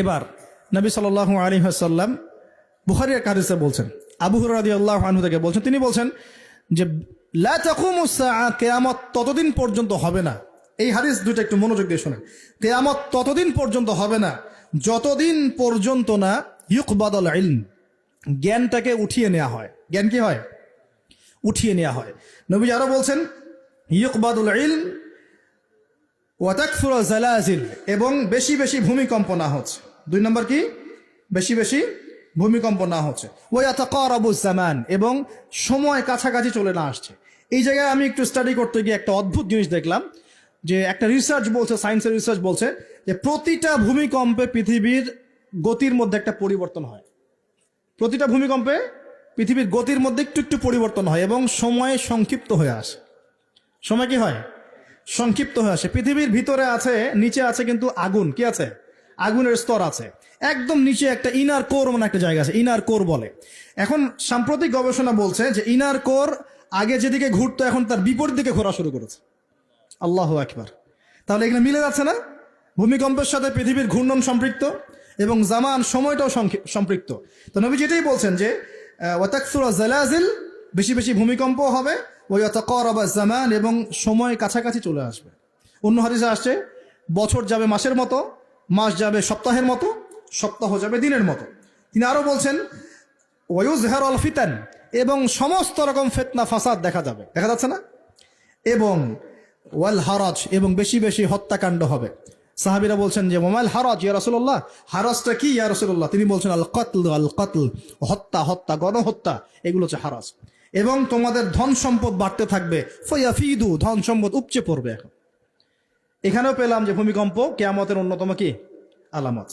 এবার নবী সাল আলী হাসাল্লাম বুখারি এক বলছেন, আবু হুরাদি আল্লাহ আনহু থেকে বলছেন, তিনি বলছেন যে সাআ ততদিন পর্যন্ত হবে না। এই হাদিস দুটো একটু মনোযোগ দিয়ে শোনেন। কিয়ামত ততদিন পর্যন্ত হবে না, যতদিন পর্যন্ত না ইউকবাদল ইলম, জ্ঞানটাকে উঠিয়ে নেওয়া হয়। জ্ঞান কি হয়? উঠিয়ে নেওয়া হয়। নবী আরও বলছেন, ইউকবাদুল ইলম ওয়াতাকফুর জালাজিল, এবং বেশি বেশি ভূমিকম্প না হচ্ছে। দুই নম্বর কি? বেশি বেশি ভূমিকম্প না হচ্ছে। ওয়াতাকারাবু জামান, এবং সময় কাছাকাছি চলে না আসছে। এই জায়গায় আমি একটু স্টাডি করতে গিয়ে একটা অদ্ভুত জিনিস দেখলাম, যে একটা রিসার্চ বলছে সায়েন্সের রিসার্চ বলছে, যে প্রতিটা ভূমিকম্পে পৃথিবীর গতির মধ্যে একটা পরিবর্তন হয়। প্রতিটা ভূমিকম্পে পৃথিবীর গতির মধ্যে একটু একটু পরিবর্তন হয়, এবং সময় সংক্ষিপ্ত হয়ে আসে। সময় কি হয়? সংক্ষিপ্ত হয়ে আসে। পৃথিবীর ভিতরে আছে, নিচে আছে কিন্তু আগুন। কি আছে? আগুনের স্তর আছে। একদম নিচে একটা ইনার কোর মানে একটা জায়গা আছে ইনার কোর বলে। এখন সাম্প্রতিক গবেষণা বলছে যে ইনার কোর আগে যেদিকে ঘুরতো, এখন তার বিপরীত দিকে ঘোরা শুরু করেছে। আল্লাহ একবার তাহলে এখানে মিলে যাচ্ছে না? ভূমিকম্পের সাথে পৃথিবীর ঘূর্ণন সম্পৃক্ত এবং জামান সময়টাও সম্পৃক্ত। তো নবী যেটাই বলছেন যে ওয়াতাকসুরা জালাজিল বেশি বেশি ভূমিকম্প হবে ওয়াতাকারাবা জামান এবং সময় কাছাকাছি চলে আসবে। অন্য হাদিসে আসছে, বছর যাবে মাসের মতো, মাস যাবে সপ্তাহের মতো, সপ্তাহ যাবে দিনের মতো। তিনি আরও বলছেন ওয়ুজহার অল ফিতান এবং সমস্ত রকম ফেতনা, ফাসাদ দেখা যাবে। দেখা যাচ্ছে না? এবং ওয়াল হারাজ, এবং বেশি বেশি হত্যাকাণ্ড হবে। সাহাবিরা বলছেন যে মোমাইল হারাজ, ইয়া রসুল্লাহ হারাজটা কি, ইয়া রসুল্লাহ তিনি বলছেন আল কতল আল কতল হত্যা হত্যা, গণহত্যা, এগুলো হচ্ছে হারাজ। এবং তোমাদের ধন সম্পদ বাড়তে থাকবে। ফয়াফিদু, ধন সম্পদ উপচে পড়বে এখন। এখানেও পেলাম যে ভূমিকম্প কেয়ামতের অন্যতম কি? আলামত।